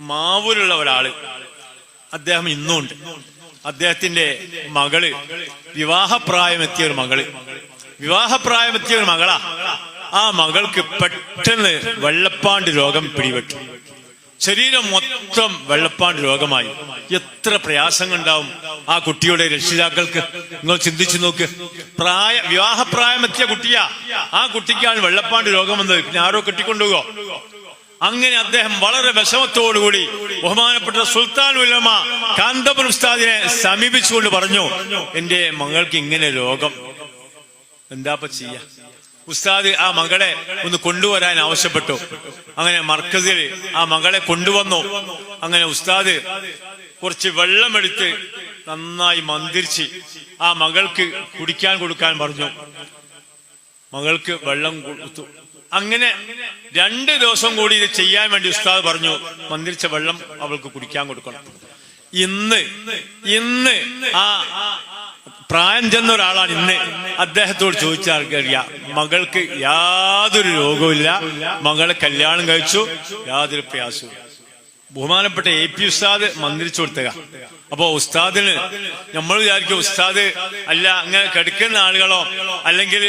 മാവൂരുള്ള ഒരാൾ. അദ്ദേഹം ഇന്നുണ്ട്. അദ്ദേഹത്തിന്റെ മകൾ വിവാഹപ്രായമെത്തിയ ഒരു മകൾ. വിവാഹപ്രായമെത്തിയ ഒരു മകളാ. ആ മകൾക്ക് പെട്ടെന്ന് വെള്ളപ്പാണ്ട് രോഗം പിടിപെട്ടു. ശരീരം മൊത്തം വെള്ളപ്പാണ്ട് രോഗമായി. എത്ര പ്രയാസങ്ങൾ ഉണ്ടാവും ആ കുട്ടിയുടെ രക്ഷിതാക്കൾക്ക്? നിങ്ങൾ ചിന്തിച്ചു നോക്ക്. പ്രായ വിവാഹപ്രായമെത്തിയ കുട്ടിയാ. ആ കുട്ടിക്കാണ് വെള്ളപ്പാണ്ട് രോഗം വന്നത്. പിന്നെ ആരോ കെട്ടിക്കൊണ്ടുപോകോ അങ്ങനെ അദ്ദേഹം വളരെ വിഷമത്തോടുകൂടി ബഹുമാനപ്പെട്ട സുൽത്താൻ ഉലമ കാന്തപുരം ഉസ്താദിനെ സമീപിച്ചുകൊണ്ട് പറഞ്ഞു എന്റെ മകൾക്ക് ഇങ്ങനെ രോഗം. എന്താപ്പ ചെയ്യ? ഉസ്താദ് ആ മകളെ ഒന്ന് കൊണ്ടുവരാൻ ആവശ്യപ്പെട്ടു. അങ്ങനെ മർക്കസിൽ ആ മകളെ കൊണ്ടുവന്നു. അങ്ങനെ ഉസ്താദ് കുറച്ച് വെള്ളമെടുത്ത് നന്നായി മന്ദിരിച്ച് ആ മകൾക്ക് കുടിക്കാൻ കൊടുക്കാൻ പറഞ്ഞു. മകൾക്ക് വെള്ളം കൊടുത്തു. അങ്ങനെ രണ്ട് ദിവസം കൂടി ഇത് ചെയ്യാൻ വേണ്ടി ഉസ്താദ് പറഞ്ഞു മന്ത്രിച്ച വെള്ളം അവൾക്ക് കുടിക്കാൻ കൊടുക്കണം. ഇന്ന് ഇന്ന് ആ പ്രായം ചെന്ന ഒരാളാണ് ഇന്ന്. അദ്ദേഹത്തോട് ചോദിച്ചറിയാം മകൾക്ക് യാതൊരു രോഗവുമില്ല മകളെ കല്യാണം കഴിച്ചു യാതൊരു പ്രയാസവും ബഹുമാനപ്പെട്ട എ പി ഉസ്താദ് മന്ത്രിച്ചു കൊടുത്തുക അപ്പോ ഉസ്താദിന് നമ്മൾ വിചാരിക്കും ഉസ്താദ് അല്ല അങ്ങനെ കിടക്കുന്ന ആളുകളോ അല്ലെങ്കിൽ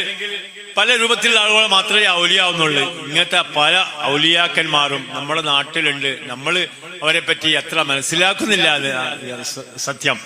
പല രൂപത്തിലുള്ള ആളുകളോ മാത്രമേ ഔലിയാവുന്നുള്ളൂ. ഇങ്ങനത്തെ പല ഔലിയാക്കന്മാരും നമ്മുടെ നാട്ടിലുണ്ട്. നമ്മൾ അവരെ പറ്റി എത്ര മനസ്സിലാക്കുന്നില്ല സത്യം.